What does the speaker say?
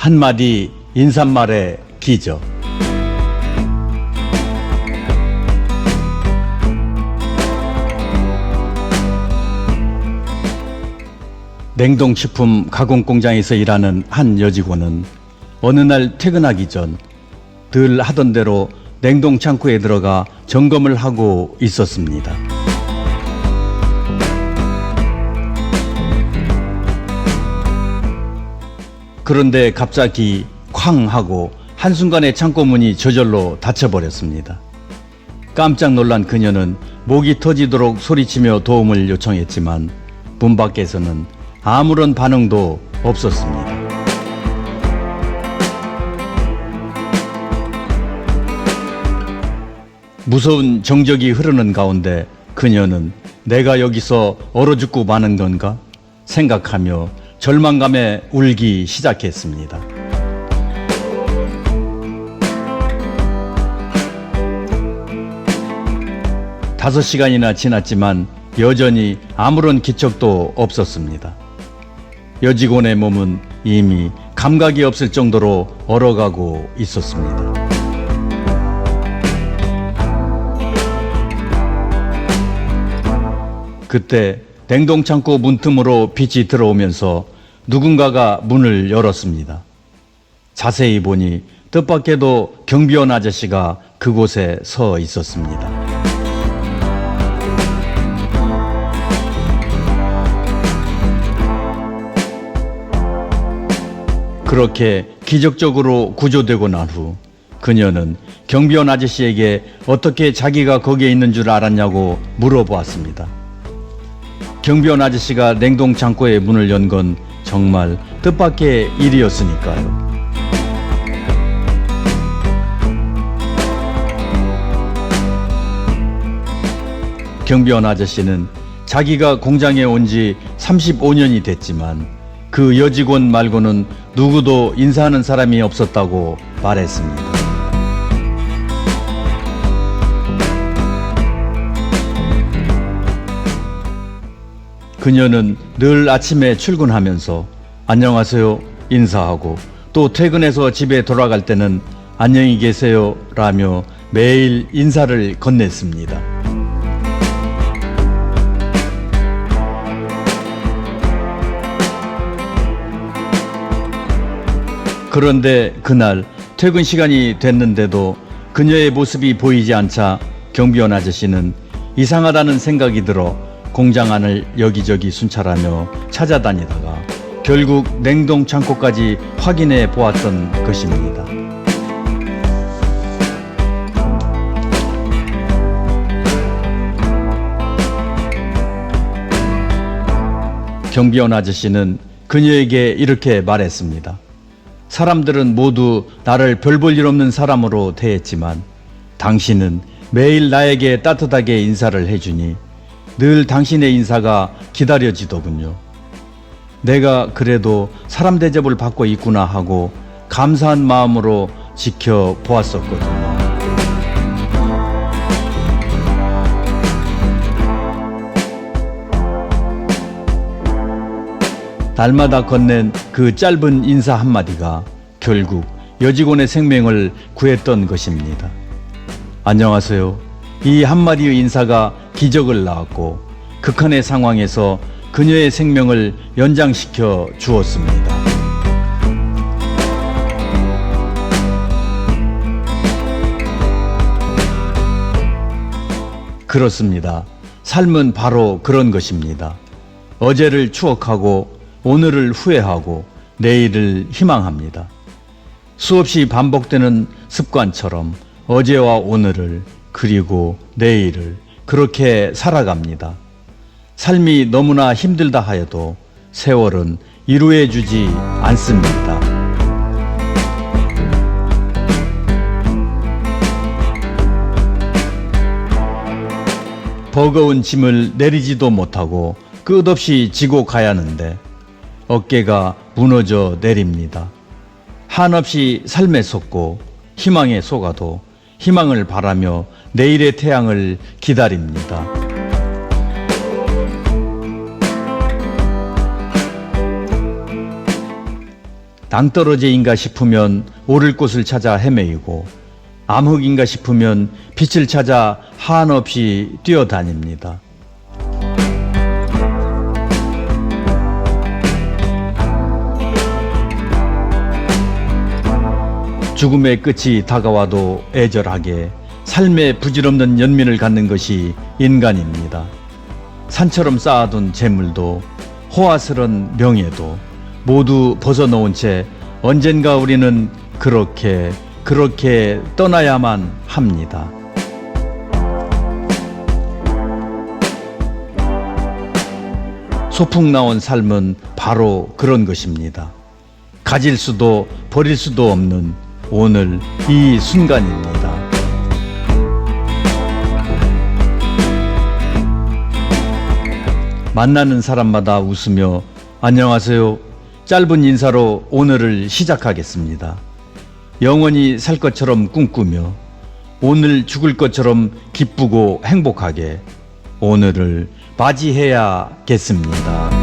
한마디 인사말의 기적. 냉동식품 가공 공장에서 일하는 한 여직원은 어느 날 퇴근하기 전 늘 하던 대로 냉동 창고에 들어가 점검을 하고 있었습니다. 그런데 갑자기 쾅 하고 한순간에 창고 문이 저절로 닫혀버렸습니다. 깜짝 놀란 그녀는 목이 터지도록 소리치며 도움을 요청했지만 문 밖에서는 아무런 반응도 없었습니다. 무서운 정적이 흐르는 가운데 그녀는 내가 여기서 얼어 죽고 마는 건가 생각하며 절망감에 울기 시작했습니다. 다섯 시간이나 지났지만 여전히 아무런 기척도 없었습니다. 여직원의 몸은 이미 감각이 없을 정도로 얼어가고 있었습니다. 그때 냉동창고 문틈으로 빛이 들어오면서 누군가가 문을 열었습니다. 자세히 보니 뜻밖에도 경비원 아저씨가 그곳에 서 있었습니다. 그렇게 기적적으로 구조되고 난 후 그녀는 경비원 아저씨에게 어떻게 자기가 거기에 있는 줄 알았냐고 물어보았습니다. 경비원 아저씨가 냉동 창고의 문을 연 건 정말 뜻밖의 일이었으니까요. 경비원 아저씨는 자기가 공장에 온 지 35년이 됐지만 그 여직원 말고는 누구도 인사하는 사람이 없었다고 말했습니다. 그녀는 늘 아침에 출근하면서 안녕하세요 인사하고 또 퇴근해서 집에 돌아갈 때는 안녕히 계세요 라며 매일 인사를 건넸습니다. 그런데 그날 퇴근 시간이 됐는데도 그녀의 모습이 보이지 않자 경비원 아저씨는 이상하다는 생각이 들어 공장 안을 여기저기 순찰하며 찾아다니다가 결국 냉동 창고까지 확인해 보았던 것입니다. 경비원 아저씨는 그녀에게 이렇게 말했습니다. 사람들은 모두 나를 별 볼 일 없는 사람으로 대했지만 당신은 매일 나에게 따뜻하게 인사를 해주니 늘 당신의 인사가 기다려지더군요. 내가 그래도 사람 대접을 받고 있구나 하고 감사한 마음으로 지켜보았었거든요. 날마다 건넨 그 짧은 인사 한마디가 결국 여직원의 생명을 구했던 것입니다. 안녕하세요. 이 한마디의 인사가 기적을 낳았고 극한의 상황에서 그녀의 생명을 연장시켜 주었습니다. 그렇습니다. 삶은 바로 그런 것입니다. 어제를 추억하고 오늘을 후회하고 내일을 희망합니다. 수없이 반복되는 습관처럼 어제와 오늘을 그리고 내일을 그렇게 살아갑니다. 삶이 너무나 힘들다 하여도 세월은 이루해 주지 않습니다. 버거운 짐을 내리지도 못하고 끝없이 지고 가야 하는데 어깨가 무너져 내립니다. 한없이 삶에 속고 희망에 속아도 희망을 바라며 내일의 태양을 기다립니다. 낭떠러지인가 싶으면 오를 곳을 찾아 헤매이고 암흑인가 싶으면 빛을 찾아 한없이 뛰어다닙니다. 죽음의 끝이 다가와도 애절하게 삶의 부질없는 연민을 갖는 것이 인간입니다. 산처럼 쌓아둔 재물도 호화스런 명예도 모두 벗어놓은 채 언젠가 우리는 그렇게 그렇게 떠나야만 합니다. 소풍 나온 삶은 바로 그런 것입니다. 가질 수도 버릴 수도 없는 오늘 이 순간입니다. 만나는 사람마다 웃으며 안녕하세요. 짧은 인사로 오늘을 시작하겠습니다. 영원히 살 것처럼 꿈꾸며 오늘 죽을 것처럼 기쁘고 행복하게 오늘을 맞이해야겠습니다.